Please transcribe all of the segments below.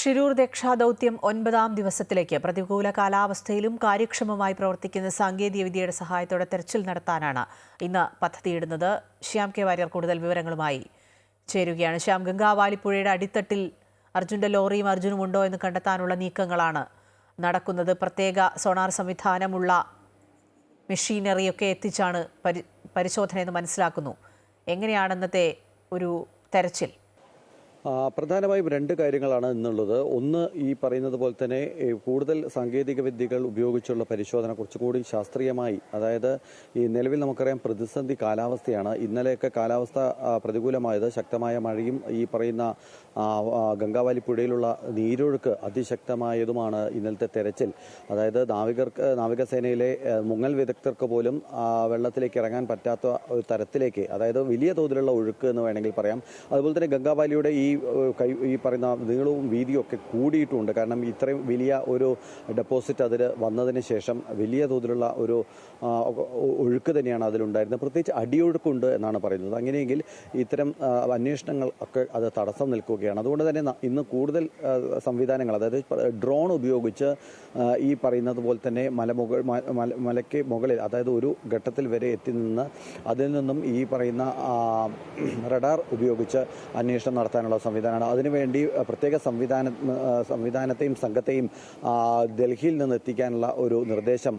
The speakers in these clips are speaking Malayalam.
ഷിരൂർ രക്ഷാദൌത്യം ഒൻപതാം ദിവസത്തിലേക്ക് പ്രതികൂല കാലാവസ്ഥയിലും കാര്യക്ഷമമായി പ്രവർത്തിക്കുന്ന സാങ്കേതികവിദ്യയുടെ സഹായത്തോടെ തെരച്ചിൽ നടത്താനാണ് ഇന്ന് പദ്ധതിയിടുന്നത്. ശ്യാം കെ വാര്യർ കൂടുതൽ വിവരങ്ങളുമായി ചേരുകയാണ്. ശ്യാം ഗംഗാവാലിപ്പുഴയുടെ അടിത്തട്ടിൽ അർജുന്റെ ലോറിയും അർജുനും ഉണ്ടോ എന്ന് കണ്ടെത്താനുള്ള നീക്കങ്ങളാണ് നടക്കുന്നത്. പ്രത്യേക സോണാർ സംവിധാനമുള്ള മെഷീനറിയൊക്കെ എത്തിച്ചാണ് പരി പരിശോധനയെന്ന് മനസ്സിലാക്കുന്നു. എങ്ങനെയാണെന്നത്തെ ഒരു തെരച്ചിൽ? പ്രധാനമായും രണ്ട് കാര്യങ്ങളാണ് ഇന്നുള്ളത്. ഒന്ന് ഈ പറയുന്നത് പോലെ തന്നെ കൂടുതൽ സാങ്കേതിക വിദ്യകൾ ഉപയോഗിച്ചുള്ള പരിശോധന കുറച്ചുകൂടി ശാസ്ത്രീയമായി അതായത് ഈ നിലവിൽ നമുക്കറിയാം പ്രതിസന്ധി കാലാവസ്ഥയാണ്. ഇന്നലെയൊക്കെ കാലാവസ്ഥ പ്രതികൂലമായത് ശക്തമായ മഴയും ഈ പറയുന്ന ഗംഗാവാലി പുഴയിലുള്ള നീരൊഴുക്ക് അതിശക്തമായതുമാണ് ഇന്നലത്തെ തെരച്ചിൽ. അതായത് നാവികർക്ക് നാവികസേനയിലെ മുങ്ങൽ വിദഗ്ധർക്ക് പോലും വെള്ളത്തിലേക്ക് ഇറങ്ങാൻ പറ്റാത്ത തരത്തിലേക്ക് അതായത് വലിയ തോതിലുള്ള ഒഴുക്ക് എന്ന് വേണമെങ്കിൽ പറയാം. അതുപോലെ തന്നെ ഗംഗാവാലിയുടെ ഈ കൈ ഈ പറയുന്ന നീളവും വീതിയും ഒക്കെ കൂടിയിട്ടുണ്ട്. കാരണം ഇത്രയും വലിയ ഒരു ഡെപ്പോസിറ്റ് അതിൽ വന്നതിന് ശേഷം വലിയ തോതിലുള്ള ഒരു ഒഴുക്ക് തന്നെയാണ് അതിലുണ്ടായിരുന്നത്. പ്രത്യേകിച്ച് അടിയൊഴുക്കുണ്ട് എന്നാണ് പറയുന്നത്. അങ്ങനെയെങ്കിൽ ഇത്തരം അന്വേഷണങ്ങൾ ഒക്കെ അത് തടസ്സം നിൽക്കുകയാണ്. അതുകൊണ്ട് തന്നെ ഇന്ന് കൂടുതൽ സംവിധാനങ്ങൾ അതായത് ഡ്രോൺ ഉപയോഗിച്ച് ഈ പറയുന്നത് പോലെ തന്നെ മലമുകൾ മലയ്ക്ക് മുകളിൽ അതായത് ഒരു ഘട്ടത്തിൽ വരെ എത്തി നിന്ന് അതിൽ നിന്നും ഈ പറയുന്ന റഡാർ ഉപയോഗിച്ച് അന്വേഷണം നടത്താനുള്ള സംവിധാനമാണ്. അതിനുവേണ്ടി പ്രത്യേക സംവിധാന സംവിധാനത്തെയും സംഘത്തെയും ഡൽഹിയിൽ നിന്ന് എത്തിക്കാനുള്ള ഒരു നിർദ്ദേശം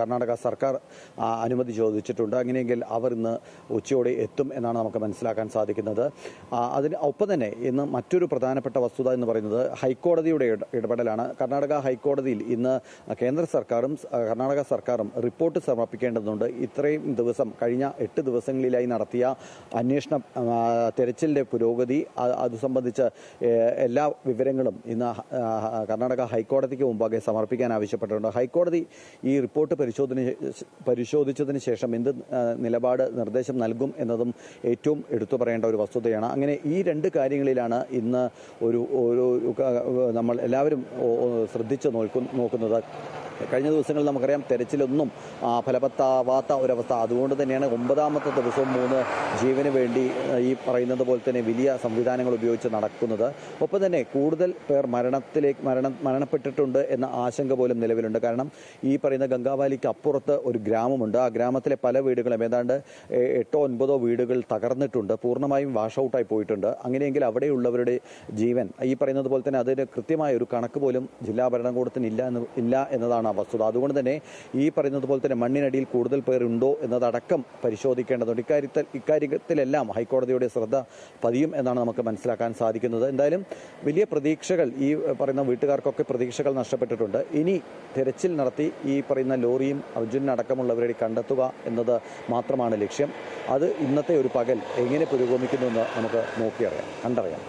കർണാടക സർക്കാർ അനുമതി ചോദിച്ചിട്ടുണ്ട്. അങ്ങനെയെങ്കിൽ അവർ ഇന്ന് ഉച്ചയോടെ എത്തും എന്നാണ് നമുക്ക് മനസ്സിലാക്കാൻ സാധിക്കുന്നത്. അതിന് ഒപ്പം തന്നെ ഇന്ന് മറ്റൊരു പ്രധാനപ്പെട്ട വസ്തുത എന്ന് പറയുന്നത് ഹൈക്കോടതിയുടെ ഇടപെടലാണ്. കർണാടക ഹൈക്കോടതിയിൽ ഇന്ന് കേന്ദ്ര സർക്കാരും കർണാടക സർക്കാരും റിപ്പോർട്ട് സമർപ്പിക്കേണ്ടതുണ്ട്. ഇത്രയും ദിവസം കഴിഞ്ഞ എട്ട് ദിവസങ്ങളിലായി നടത്തിയ അന്വേഷണ തെരച്ചിലിന്റെ പുരോഗതി അത് സംബന്ധിച്ച് എല്ലാ വിവരങ്ങളും ഇന്ന് കർണാടക ഹൈക്കോടതിക്ക് മുമ്പാകെ സമർപ്പിക്കാൻ ആവശ്യപ്പെട്ടിട്ടുണ്ട്. ഹൈക്കോടതി ഈ റിപ്പോർട്ട് പരിശോധന പരിശോധിച്ചതിന് ശേഷം എന്ത് നിലപാട് നിർദ്ദേശം നൽകും എന്നതും ഏറ്റവും എടുത്തു പറയേണ്ട ഒരു വസ്തുതയാണ്. അങ്ങനെ ഈ രണ്ട് കാര്യങ്ങളിലാണ് ഇന്ന് ഒരു ഒരു നമ്മൾ എല്ലാവരും ശ്രദ്ധിച്ച് നോക്കും നോക്കുന്നത്. കഴിഞ്ഞ ദിവസങ്ങളിൽ നമുക്കറിയാം തെരച്ചിലൊന്നും ഫലവത്താവാത്ത ഒരവസ്ഥ. അതുകൊണ്ട് തന്നെയാണ് ഒമ്പതാമത്തെ ദിവസവും മൂന്ന് ജീവന് വേണ്ടി ഈ പറയുന്നത് പോലെ തന്നെ വലിയ സംവിധാനങ്ങൾ ഉപയോഗിച്ച് നടക്കുന്നത്. ഒപ്പം തന്നെ കൂടുതൽ പേർ മരണത്തിലേക്ക് മരണ മരണപ്പെട്ടിട്ടുണ്ട് എന്ന ആശങ്ക പോലും നിലവിലുണ്ട്. കാരണം ഈ പറയുന്ന ഗംഗാവാലിക്ക് അപ്പുറത്ത് ഒരു ഗ്രാമമുണ്ട്. ആ ഗ്രാമത്തിലെ പല വീടുകളും ഏതാണ്ട് എട്ടോ ഒൻപതോ വീടുകൾ തകർന്നിട്ടുണ്ട്. പൂർണമായും വാഷ് ഔട്ടായി പോയിട്ടുണ്ട്. അങ്ങനെയെങ്കിൽ അവിടെയുള്ളവരുടെ ജീവൻ ഈ പറയുന്നത് പോലെ തന്നെ അതിന് കൃത്യമായ ഒരു കണക്ക് പോലും ജില്ലാ ഭരണകൂടത്തിന് ഇല്ല എന്ന് ഇല്ല എന്നതാണ് ആ വസ്തുത. അതുകൊണ്ട് തന്നെ ഈ പറയുന്നത് പോലെ തന്നെ മണ്ണിനടിയിൽ കൂടുതൽ പേർ ഉണ്ടോ എന്നതടക്കം പരിശോധിക്കേണ്ടതുണ്ട്. ഇക്കാര്യത്തിൽ ഇക്കാര്യത്തിലെല്ലാം ഹൈക്കോടതിയുടെ ശ്രദ്ധ പതിയും എന്നാണ് നമുക്ക് മനസ്സിലാക്കാൻ സാധിക്കുന്നത്. എന്തായാലും വലിയ പ്രതീക്ഷകൾ ഈ പറയുന്ന വീട്ടുകാർക്കൊക്കെ പ്രതീക്ഷകൾ നഷ്ടപ്പെട്ടിട്ടുണ്ട്. ഇനി തിരച്ചിൽ നടത്തി ഈ പറയുന്ന ലോറിയും അർജുനടക്കമുള്ളവരെ കണ്ടെത്തുക എന്നത് മാത്രമാണ് ലക്ഷ്യം. അത് ഇന്നത്തെ ഒരു പകൽ എങ്ങനെ പുരോഗമിക്കുന്നു എന്ന് നമുക്ക് നോക്കിയറിയാം കണ്ടറിയാം.